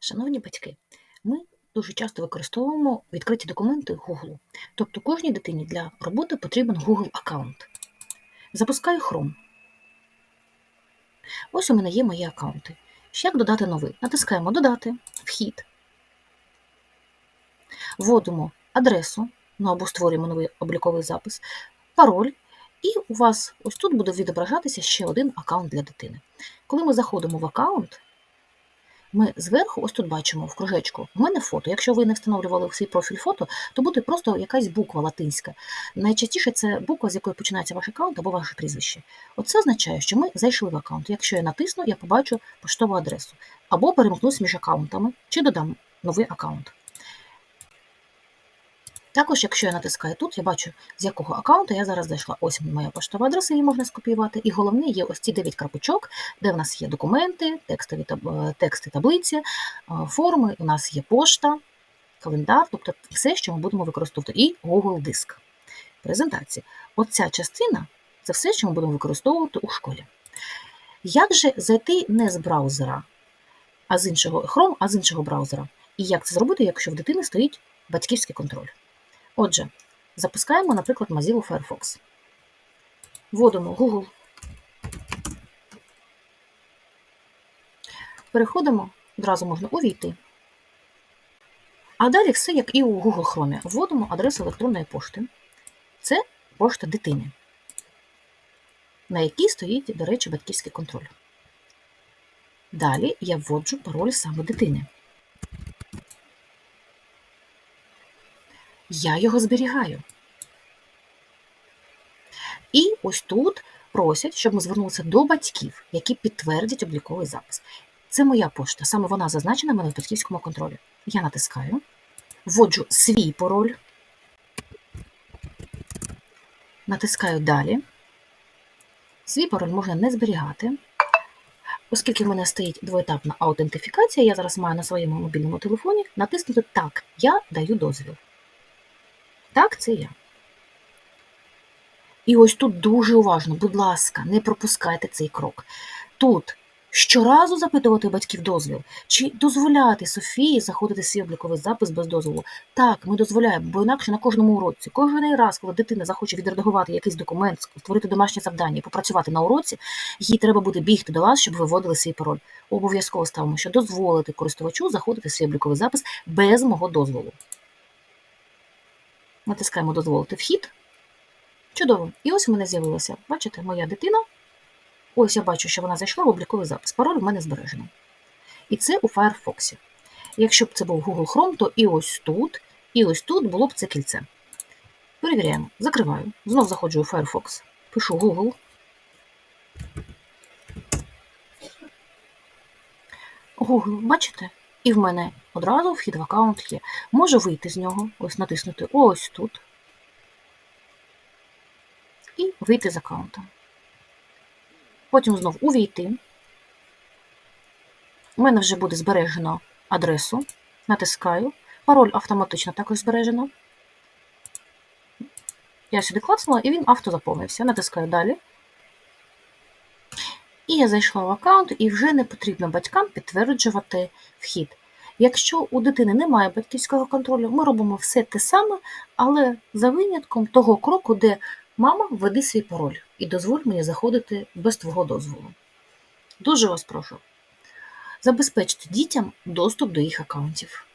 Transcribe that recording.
Шановні батьки, ми дуже часто використовуємо відкриті документи Google. Тобто кожній дитині для роботи потрібен Google аккаунт. Запускаю Chrome. Ось у мене є мої аккаунти. Ще як додати новий? Натискаємо Додати, Вхід. Вводимо адресу, ну або створюємо новий обліковий запис, пароль, і у вас ось тут буде відображатися ще один аккаунт для дитини. Коли ми заходимо в аккаунт, ми зверху, ось тут бачимо в кружечку, у мене фото. Якщо ви не встановлювали в свій профіль фото, то буде просто якась буква латинська. Найчастіше це буква, з якої починається ваш аккаунт або ваше прізвище. Оце означає, що ми зайшли в аккаунт. Якщо я натисну, я побачу поштову адресу. Або перемкнусь між аккаунтами, чи додам новий аккаунт. Також, якщо я натискаю тут, я бачу, з якого аккаунту я зараз зайшла. Ось моя поштова адреса, її можна скопіювати. І головне є ось ці 9 крапочок, де в нас є документи, текстові таб- тексти таблиці, е, форми, у нас є пошта, календар, тобто все, що ми будемо використовувати, і Google Диск. Презентації. Оця частина це все, що ми будемо використовувати у школі. Як же зайти не з браузера, а з іншого Chrome, а з іншого браузера? І як це зробити, якщо в дитини стоїть батьківський контроль? Отже, запускаємо, наприклад, Mozilla Firefox. Вводимо Google. Переходимо, одразу можна увійти. А далі все, як і у Google Chrome. Вводимо адресу електронної пошти. Це пошта дитини, на якій стоїть, до речі, батьківський контроль. Далі я вводжу пароль саме дитини. Я його зберігаю. І ось тут просять, щоб ми звернулися до батьків, які підтвердять обліковий запис. Це моя пошта, саме вона зазначена в мене в батьківському контролі. Я натискаю, вводжу свій пароль, натискаю далі. Свій пароль можна не зберігати. Оскільки в мене стоїть двоетапна аутентифікація, я зараз маю на своєму мобільному телефоні натиснути Так, я даю дозвіл. Так, це я. І ось тут дуже уважно, будь ласка, не пропускайте цей крок. Тут щоразу запитувати батьків дозвіл, чи дозволяти Софії заходити свій обліковий запис без дозволу. Так, ми дозволяємо, бо інакше на кожному уроці, кожен раз, коли дитина захоче відредагувати якийсь документ, створити домашнє завдання попрацювати на уроці, їй треба буде бігти до вас, щоб ви вводили свій пароль. Обов'язково ставимо, що дозволити користувачу заходити свій обліковий запис без мого дозволу. Натискаємо дозволити вхід. Чудово. І ось у мене з'явилося. Бачите, моя дитина. Ось я бачу, що вона зайшла в обліковий запис. Пароль у мене збережено. І це у Firefox. Якщо б це був Google Chrome, то і ось тут, і ось тут було б це кільце. Перевіряємо. Закриваю. Знов заходжу у Firefox. Пишу Google. Google, бачите? І в мене одразу вхід в аккаунт є. Можу вийти з нього, ось натиснути ось тут. І вийти з аккаунта. Потім знов увійти. У мене вже буде збережено адресу. Натискаю. Пароль автоматично також збережено. Я сюди клацнула, і він автозаповнився. Натискаю далі. І я зайшла в аккаунт, і вже не потрібно батькам підтверджувати вхід. Якщо у дитини немає батьківського контролю, ми робимо все те саме, але за винятком того кроку, де мама введи свій пароль і дозволь мені заходити без твого дозволу. Дуже вас прошу. Забезпечте дітям доступ до їх аккаунтів.